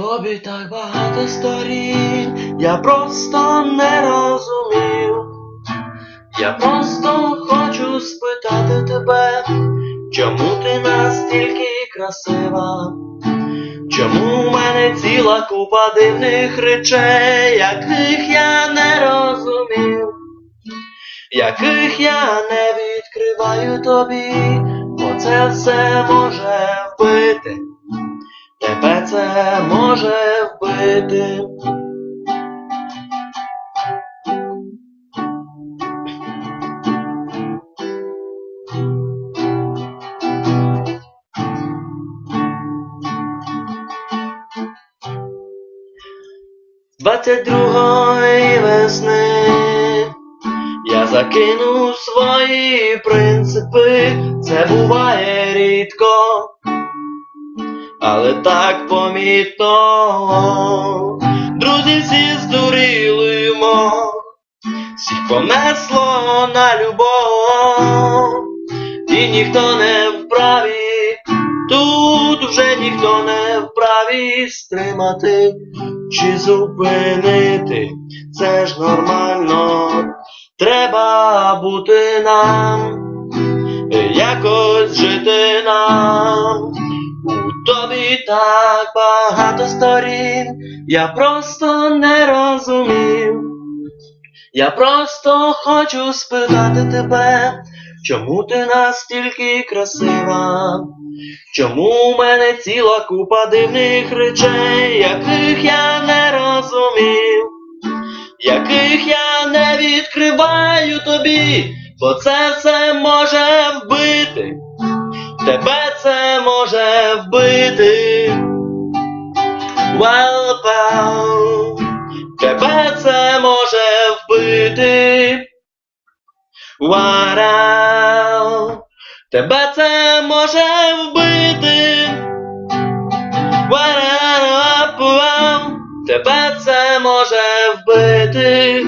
Тобі так багато сторін, я просто не розумів. Я просто хочу спитати тебе, чому ти настільки красива? Чому ціла купа дивних речей, яких я не розумів, яких я не відкриваю тобі, бо це все може вбити. Тебе це може вбити. Двадцять другої весни я закинув свої принципи, це буває рідко але так помітно. Друзі всі здуріли всіх понесло на любов, і ніхто не вправі, тут вже ніхто не вправі стримати чи зупинити. Це ж нормально, треба бути нам, якось жити нам. Тобі так багато сторін, я просто не розумів. Я просто хочу спитати тебе, чому ти настільки красива? Чому в мене ціла купа дивних речей, яких я не розумів, яких я не відкриваю тобі, бо це все може вбити. Тебе це може вбити. Well, well, тебе це може вбити. Wow, тебе це може вбити. Тебе це може вбити.